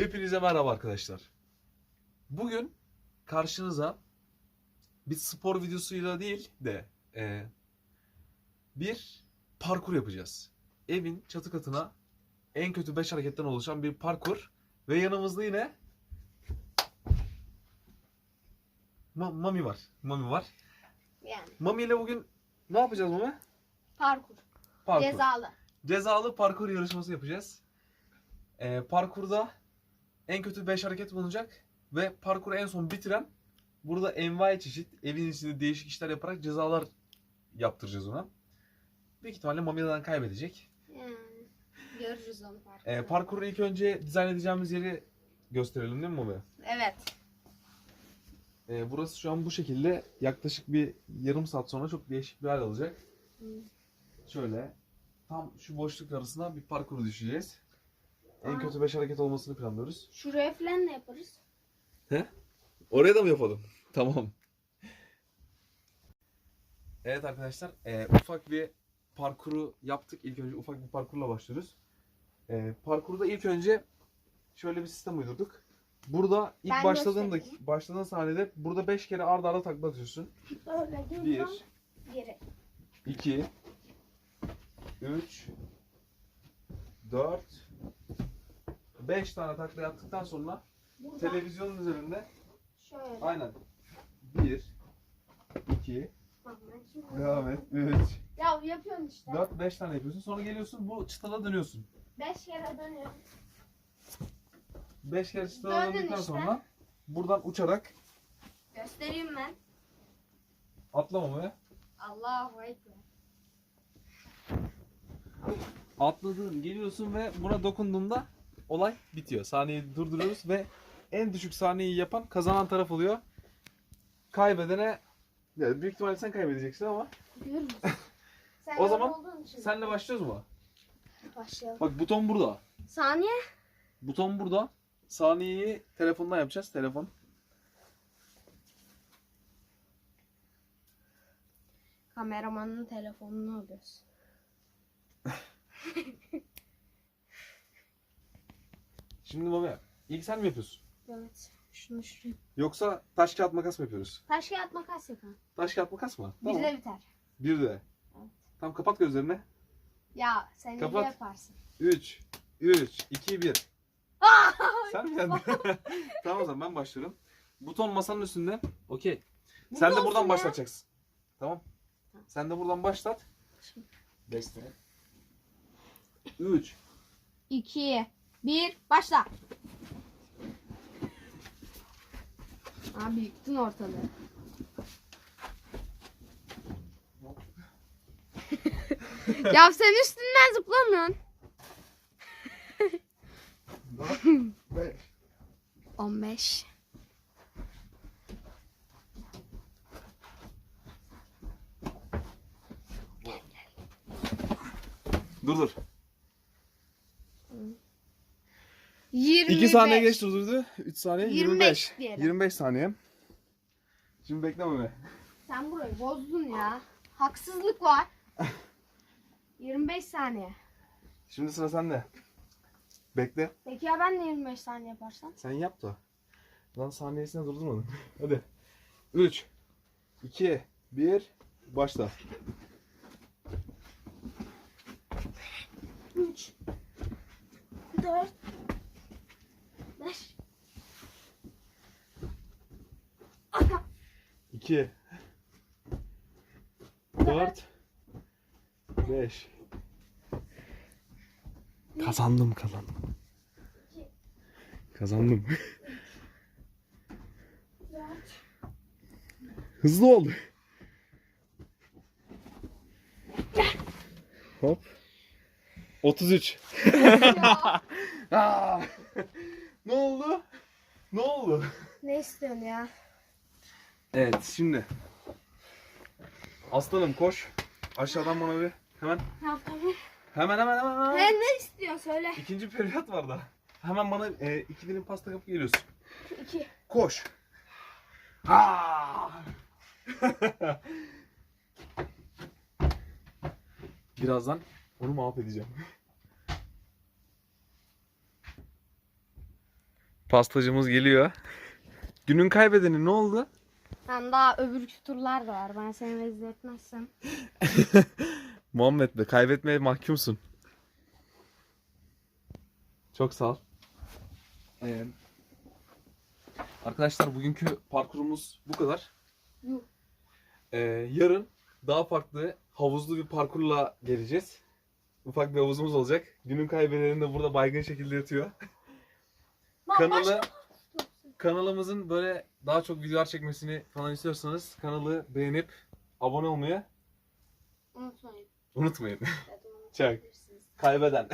Hepinize merhaba arkadaşlar. Bugün karşınıza bir spor videosuyla değil de e, bir parkur yapacağız. Evin çatı katına en kötü 5 hareketten oluşan bir parkur ve yanımızda yine Ma- Mami var. Mami var. Yani Mami ile bugün ne yapacağız Mami? parkur. Parkur. Cezalı. Cezalı parkur yarışması yapacağız. Ee, parkurda en kötü 5 hareket bulunacak ve parkuru en son bitiren burada envai çeşit evin içinde değişik işler yaparak cezalar yaptıracağız ona. Büyük ihtimalle Mami'den kaybedecek. Yani görürüz onu parkur. Ee, parkuru ilk önce dizayn edeceğimiz yeri gösterelim değil mi Mami? Evet. Ee, burası şu an bu şekilde yaklaşık bir yarım saat sonra çok değişik bir hal alacak. Hı. Şöyle tam şu boşluk arasına bir parkuru düşeceğiz. En Aa. kötü 5 hareket olmasını planlıyoruz. Şuraya falan ne yaparız? Oraya da mı yapalım? Tamam. Evet arkadaşlar e, ufak bir parkuru yaptık. İlk önce ufak bir parkurla başlıyoruz. E, parkurda ilk önce şöyle bir sistem uydurduk. Burada ilk Ben başladığın göstereyim. başladığın sahnede burada 5 kere arda arda takla atıyorsun. Böyle 1 Geri. 2 3 4 5 tane takla yaptıktan sonra Buradan televizyonun üzerinde şöyle. aynen 1 2 Bak ben şimdi- Devam et. 3, Ya yapıyorsun işte. 4, 5 tane yapıyorsun. Sonra geliyorsun bu çıtala dönüyorsun. Beş kere dönüyorum. 5 kere çıtala Döndün döndükten işte. sonra buradan uçarak Göstereyim ben. atlamamaya. Allahu Ekber. Atladın, geliyorsun ve buna dokunduğunda olay bitiyor. Saniyeyi durduruyoruz ve en düşük saniyeyi yapan kazanan taraf oluyor. Kaybedene yani büyük ihtimalle sen kaybedeceksin ama Görürüz. Sen O zaman için. senle başlıyoruz mu? Başlayalım. Bak buton burada. Saniye. Buton burada. Saniyeyi telefondan yapacağız. Telefon. Kameramanın telefonunu alıyoruz. Şimdi baba ilk sen mi yapıyorsun? Evet. Şunu şuraya. Yoksa taş kağıt makas mı yapıyoruz? Taş kağıt makas yapalım. Taş kağıt makas mı? Bir de biter. Bir de. Evet. Tamam kapat gözlerini. Ya sen Kapat. yaparsın. 3, 3, 2, 1. Sen mi yendin? tamam o zaman ben başlıyorum. Buton masanın üstünde. Okey. Sen de Burada buradan başlatacaksın. Tamam. Sen de buradan başlat. Şimdi. Bekle. 3. 2, 1, başla. Abi yıktın ortalığı. ya sen üstünden zıplamıyorsun. 4, 5. 15. Dur dur. 25. 2 saniye geç durdurdu. 3 saniye 25 25. diyelim. 25 saniye. Şimdi bekleme be. Sen burayı bozdun ya. Haksızlık var. 25 saniye. Şimdi sıra sende. Bekle. Peki ya ben de 25 saniye yaparsam? Sen yap da. Lan saniyesine durdurmadın. Hadi. 3 2 1 Başla. 3 4 5 2 4 5 Kazandım kazandım. Kazandım. 4 Hızlı oldu. Hop. 33. Aa! ne oldu? Ne oldu? Ne istiyorsun ya? Evet şimdi. Aslanım koş. Aşağıdan bana bir hemen hemen hemen hemen. hemen. He ne istiyorsun söyle. İkinci periyot var da. Hemen bana e, iki dilim pasta kapıp geliyorsun. 2 Koş. Ha! Birazdan onu mahvedeceğim. Pastacımız geliyor. Günün kaybedeni ne oldu? Hem daha öbür turlar da var. Ben seni rezil etmezsem. Muhammed be kaybetmeye mahkumsun. Çok sağ ol. Ee, arkadaşlar bugünkü parkurumuz bu kadar. Yuh. Ee, yarın daha farklı havuzlu bir parkurla geleceğiz. Ufak bir havuzumuz olacak. Günün kaybedeni de burada baygın şekilde yatıyor. Kanalı kanalımızın böyle daha çok videolar çekmesini falan istiyorsanız kanalı beğenip abone olmayı Unutmayın. unutmayın. Dedim, Çak. Kaybeden.